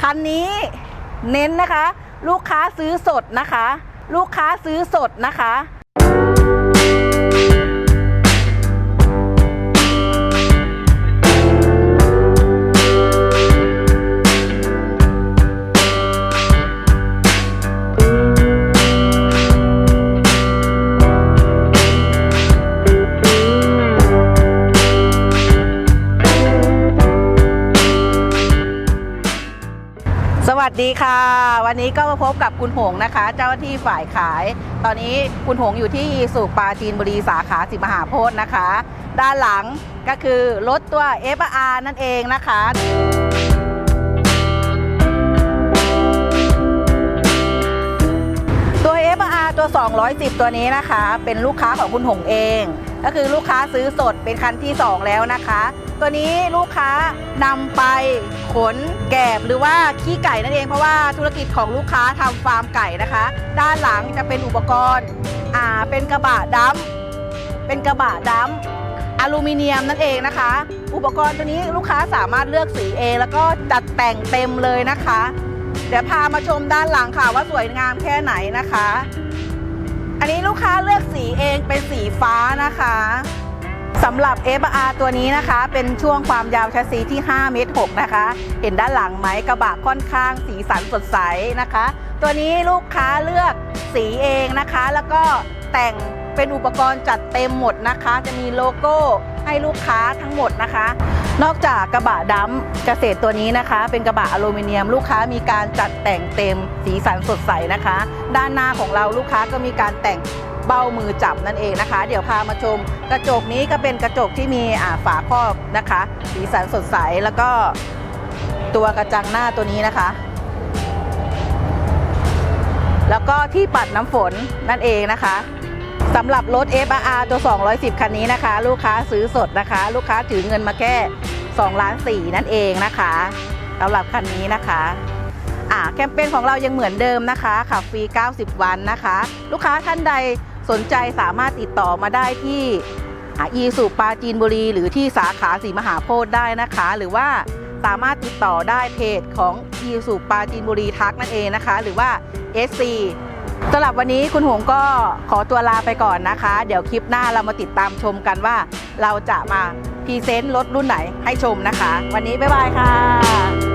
คันนี้เน้นนะคะ ลูกค้าซื้อสดนะคะ ลูกค้าซื้อสดนะคะ วัสดีค่ะ วันนี้ก็มาพบกับคุณหงนะคะ เจ้าหน้าที่ฝ่ายขาย ตอนนี้คุณหงอยู่ที่สุปราจีนบุรีสาขาสิมหาโพธิ์นะคะ ด้านหลังก็คือรถตัว f r นั่นเองนะคะตัว f r ตัว 210 ตัวนี้นะคะ เป็นลูกค้าของคุณหงเอง ก็คือลูกค้าซื้อสดเป็นคันที่ 2 แล้วนะคะ ตัวนี้ลูกค้านำไปขนแกบหรือว่าขี้ไก่นั่นเองเพราะว่าธุรกิจของลูกค้าทำฟาร์มไก่นะคะ ด้านหลังจะเป็นอุปกรณ์อ่าเป็นกระบะดัมเป็นกระบะดัมอลูมิเนียมนั่นเองนะคะ อุปกรณ์ตัวนี้ลูกค้าสามารถเลือกสีเองแล้วก็จัดแต่งเต็มเลยนะคะ เดี๋ยวพามาชมด้านหลังค่ะว่าสวยงามแค่ไหนนะคะ อันนี้ลูกค้าเลือกสีเองเป็นสีฟ้านะคะสำหรับ f r ตัวนี้นะคะ เป็นช่วงความยาวแชสซีที่5เมตร6นะคะ เห็นด้านหลังไหมกระบะค่อนข้างสีสันสดใสนะคะ ตัวนี้ลูกค้าเลือกสีเองนะคะ แล้วก็แต่งเป็นอุปกรณ์จัดเต็มหมดนะคะ จะมีโลโก้ ให้ลูกค้าทั้งหมดนะคะ นอกจากกระบะดำเกษตรตัวนี้นะคะ เป็นกระบะอลูมิเนียม ลูกค้ามีการจัดแต่งเต็มสีสันสดใสนะคะ ด้านหน้าของเราลูกค้าก็มีการแต่งเบ้ามือจับนั่นเองนะคะ เดี๋ยวพามาชม กระจกนี้ก็เป็นกระจกที่มีฝาครอบนะคะ สีสันสดใสแล้วก็ตัวกระจังหน้าตัวนี้นะคะ แล้วก็ที่ปัดน้ำฝนนั่นเองนะคะ สำหรับรถ f r ตัว 210 คันนี้นะคะ ลูกค้าซื้อสดนะคะ ลูกค้าถือเงินมาแค่2ล้าน4นั่นเองนะคะสำหรับคันนี้นะคะอ่าแคมเปญของเรายังเหมือนเดิมนะคะขับฟรี 90 วันนะคะ ลูกค้าท่านใดสนใจสามารถติดต่อมาได้ที่อีสุปราจีนบุรี หรือที่สาขาสีมหาโพธิ์ได้นะคะ หรือว่าสามารถติดต่อได้เพจของอีสุปราจีนบุรีทักนั่นเองนะคะ หรือว่า SC สำหรับวันนี้คุณหงก็ขอตัวลาไปก่อนนะคะ เดี๋ยวคลิปหน้าเรามาติดตามชมกันว่า เราจะมาพรีเซนต์รถรุ่นไหนให้ชมนะคะ วันนี้บ๊ายบายค่ะ